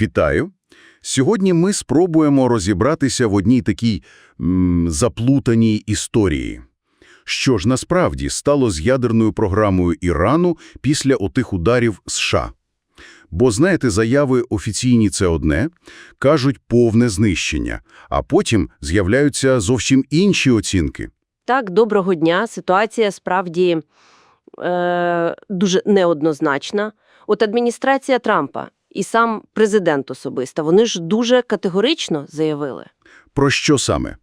Вітаю! Сьогодні ми спробуємо розібратися в одній такій м, заплутаній історії. Що ж насправді стало з ядерною програмою Ірану після отих ударів США? Бо, знаєте, заяви офіційні – це одне, кажуть повне знищення, а потім з'являються зовсім інші оцінки. Так, доброго дня. Ситуація справді е, дуже неоднозначна. От адміністрація Трампа і сам президент особисто, вони ж дуже категорично заявили. Про що саме?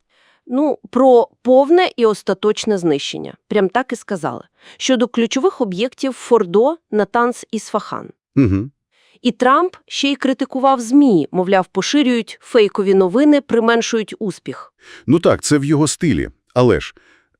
Ну, про повне і остаточне знищення. Прям так і сказали. Щодо ключових об'єктів Фордо, Натанс і Сфахан. Угу. І Трамп ще й критикував ЗМІ, мовляв, поширюють фейкові новини, применшують успіх. Ну так, це в його стилі. Але ж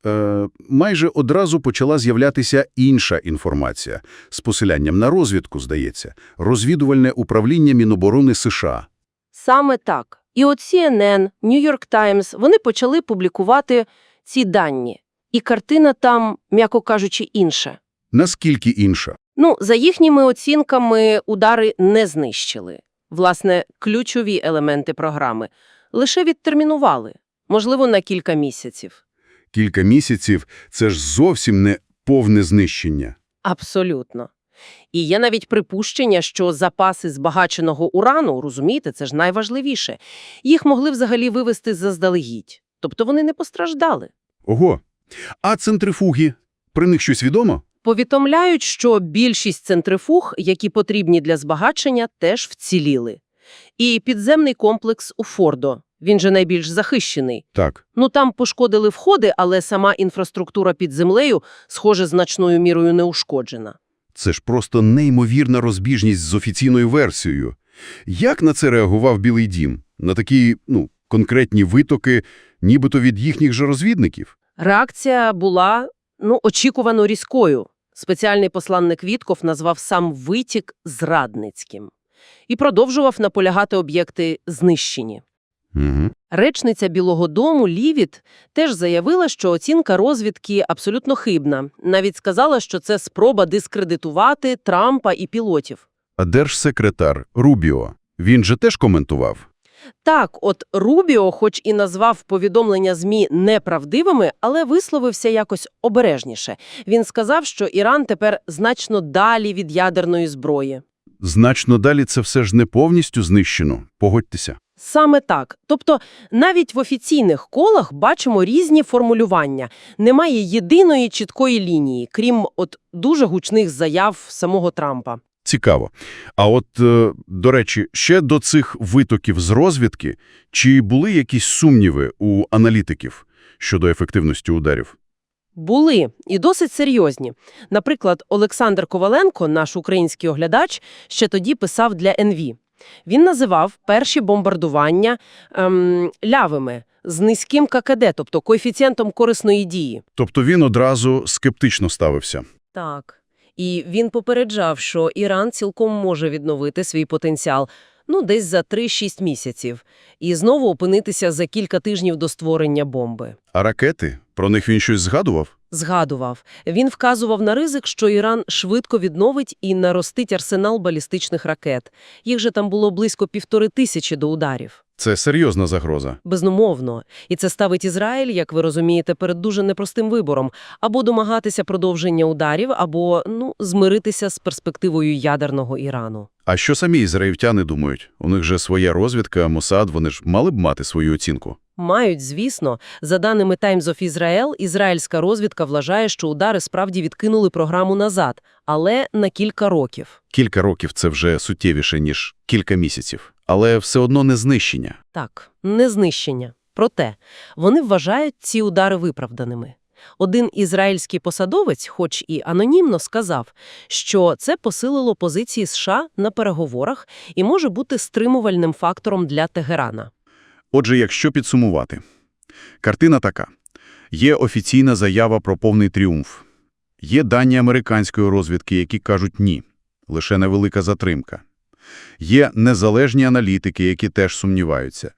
е, майже одразу почала з'являтися інша інформація. З посиланням на розвідку, здається. Розвідувальне управління Міноборони США. Саме так. І от CNN, New York Times, вони почали публікувати ці дані. І картина там, м'яко кажучи, інша. Наскільки інша? Ну, за їхніми оцінками, удари не знищили. Власне, ключові елементи програми лише відтермінували, можливо, на кілька місяців. Кілька місяців – це ж зовсім не повне знищення. Абсолютно. І є навіть припущення, що запаси збагаченого урану, розумієте, це ж найважливіше, їх могли взагалі вивести заздалегідь. Тобто вони не постраждали. Ого! А центрифуги? Про них щось відомо? Повідомляють, що більшість центрифуг, які потрібні для збагачення, теж вціліли. І підземний комплекс у Фордо, він же найбільш захищений. Так. Ну там пошкодили входи, але сама інфраструктура під землею, схоже, значною мірою не ушкоджена. Це ж просто неймовірна розбіжність з офіційною версією. Як на це реагував Білий дім? На такі, ну, конкретні витоки, нібито від їхніх же розвідників? Реакція була, ну, очікувано різкою. Спеціальний посланник Вітков назвав сам витік зрадницьким. І продовжував наполягати об'єкти знищені. Угу. Речниця Білого дому Лівіт теж заявила, що оцінка розвідки абсолютно хибна. Навіть сказала, що це спроба дискредитувати Трампа і пілотів. А держсекретар Рубіо, він же теж коментував? Так, от Рубіо, хоч і назвав повідомлення ЗМІ неправдивими, але висловився якось обережніше. Він сказав, що Іран тепер значно далі від ядерної зброї. Значно далі це все ж не повністю знищено, погодьтеся. Саме так. Тобто навіть в офіційних колах бачимо різні формулювання. Немає єдиної чіткої лінії, крім от дуже гучних заяв самого Трампа. Цікаво. А от, е, до речі, ще до цих витоків з розвідки, чи були якісь сумніви у аналітиків щодо ефективності ударів? Були і досить серйозні. Наприклад, Олександр Коваленко, наш український оглядач, ще тоді писав для НВ. Він називав перші бомбардування ем, лявими з низьким ККД, тобто коефіцієнтом корисної дії. Тобто він одразу скептично ставився. Так. І він попереджав, що Іран цілком може відновити свій потенціал, ну, десь за 3-6 місяців, і знову опинитися за кілька тижнів до створення бомби. А ракети? Про них він щось згадував? Згадував. Він вказував на ризик, що Іран швидко відновить і наростить арсенал балістичних ракет. Їх же там було близько півтори тисячі до ударів. Це серйозна загроза. Безнумовно. І це ставить Ізраїль, як ви розумієте, перед дуже непростим вибором. Або домагатися продовження ударів, або, ну, змиритися з перспективою ядерного Ірану. А що самі ізраїльтяни думають? У них же своя розвідка, Мосад, вони ж мали б мати свою оцінку. Мають, звісно. За даними Times of Israel, ізраїльська розвідка вважає, що удари справді відкинули програму назад, але на кілька років. Кілька років – це вже суттєвіше, ніж кілька місяців. Але все одно не знищення. Так, не знищення. Проте, вони вважають ці удари виправданими. Один ізраїльський посадовець, хоч і анонімно, сказав, що це посилило позиції США на переговорах і може бути стримувальним фактором для Тегерана. Отже, якщо підсумувати. Картина така. Є офіційна заява про повний тріумф. Є дані американської розвідки, які кажуть «ні». Лише невелика затримка. Є незалежні аналітики, які теж сумніваються.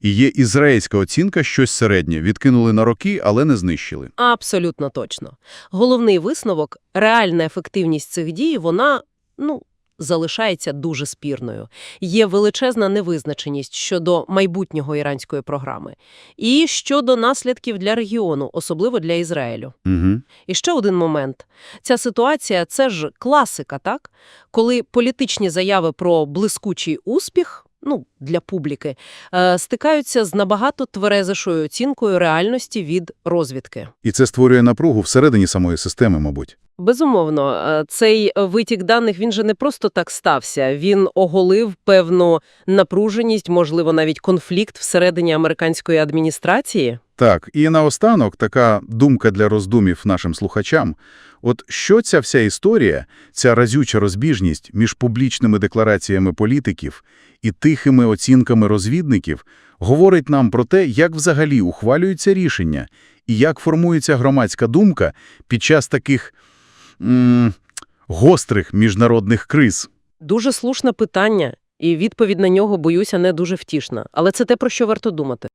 І є ізраїльська оцінка щось середнє. Відкинули на роки, але не знищили. Абсолютно точно. Головний висновок – реальна ефективність цих дій, вона, ну, залишається дуже спірною. Є величезна невизначеність щодо майбутнього іранської програми і щодо наслідків для регіону, особливо для Ізраїлю. Угу. І ще один момент. Ця ситуація – це ж класика, так? Коли політичні заяви про блискучий успіх, ну, для публіки, е, стикаються з набагато тверезішою оцінкою реальності від розвідки. І це створює напругу всередині самої системи, мабуть. Безумовно, е, цей витік даних, він же не просто так стався. Він оголив певну напруженість, можливо, навіть конфлікт всередині американської адміністрації. Так, і наостанок така думка для роздумів нашим слухачам. От що ця вся історія, ця разюча розбіжність між публічними деклараціями політиків і тихими оцінками розвідників говорить нам про те, як взагалі ухвалюються рішення і як формується громадська думка під час таких гострих міжнародних криз. Дуже слушне питання, і відповідь на нього, боюся, не дуже втішна. Але це те, про що варто думати.